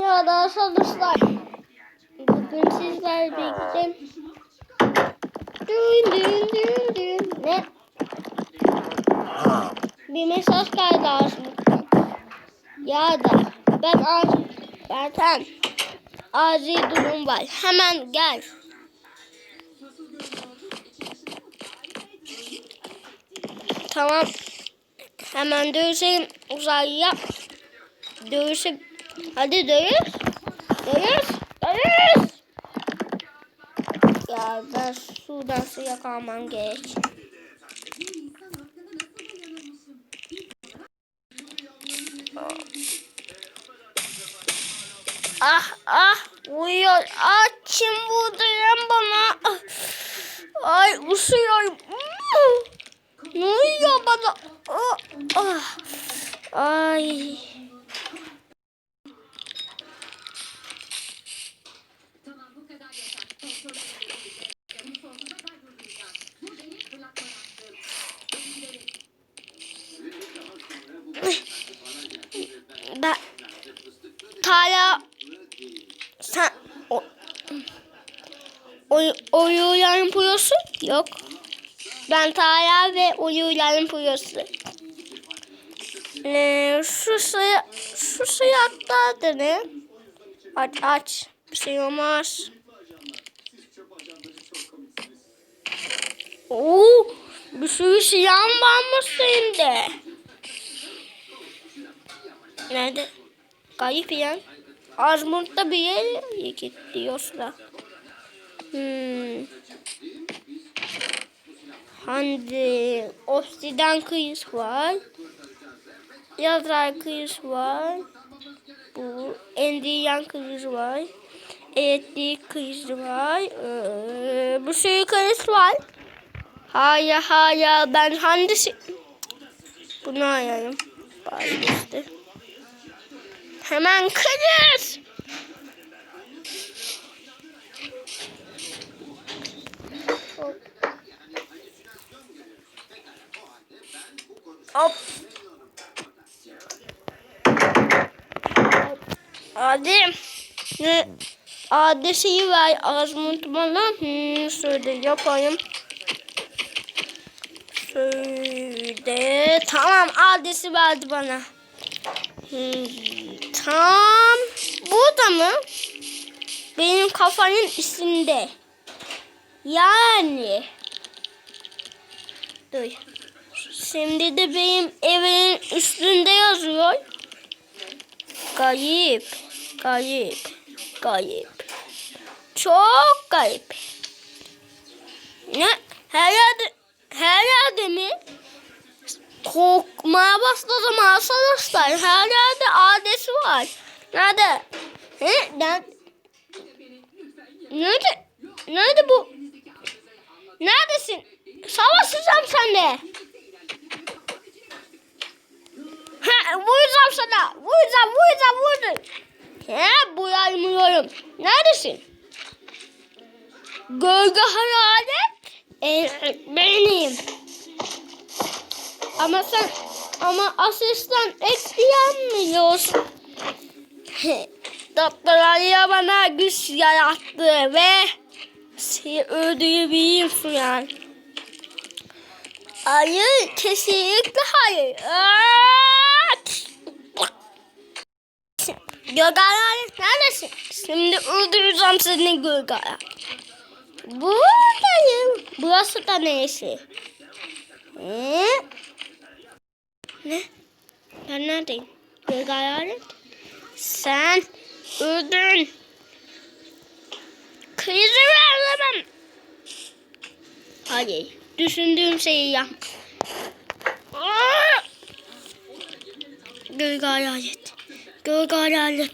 Ya da arkadaşlar. Bugün sizlerle birlikte dün dün dün dün ne? Bir mesaj geldi ağzımdan. Ya da ben az zaten acil durum var. Hemen gel. Tamam. Hemen dövüşelim uzaylıya. Dövüşe... Hadi dövüş. Dövüş. Dövüş. Ya ben sudan suya kalmam gerek. Ah ah uyuyor. Ah kim vurdu lan bana? Ah. Ay usuyorum. Ne oluyor bana? Ah, ah. Ay. Ben Tala sen o, oy, oyuyan yapıyorsun? Yok. Ben Tala ve oyuyan yapıyorsun. Ee, şu suya şu suya atladı ne? Aç aç. Bir şey olmaz. Oo, bir sürü silah varmış sende. Nerede? Kayıp yan. Azmut'ta bir yere gidiyorsa. Hmm. Hadi obsidian kıyıs var. Yazar kıyıs var. Bu endiyan kıyıs var. Elektrik kıyıs var. Ee, bir sürü kıyıs var. Hayır hayır ben hangisi? Bunu ayarım. Bari işte. Hemen kırır. Hop. Hadi. Ne? Adresi ver Azmut bana. Hmm, şöyle yapayım. Şöyle. Tamam adresi verdi bana. Hmm, tam burada mı? Benim kafanın üstünde. Yani. Dur. Şimdi de benim evimin üstünde yazıyor. Kayıp. Kayıp. Kayıp. Çok kayıp. Ne? Her yerde, her mi? Korkmaya başladım arkadaşlar. Her yerde adresi var. Nerede? He? Nerede? Nerede? Nerede bu? Neredesin? Savaşacağım seninle. Ha, vuracağım sana. Vuracağım, vuracağım, vurdum. He, buyaymıyorum. Neredesin? Gölge hayalet. Evet, benim. Ama sen ama asistan ekleyemiyorsun. Doktor Ali bana güç yarattı ve seni öldürebiliyorsun yani. Hayır, kesinlikle hayır. Gögalar neredesin? Şimdi öldüreceğim seni Gögalar. Buradayım. Burası da neyse. Ee? Ne? Ben neredeyim? Gölge hayalet. Sen öldün. Krizi verlemem. Hadi. Düşündüğüm şeyi yap. Aa! Gölge hayalet. Gölge hayalet.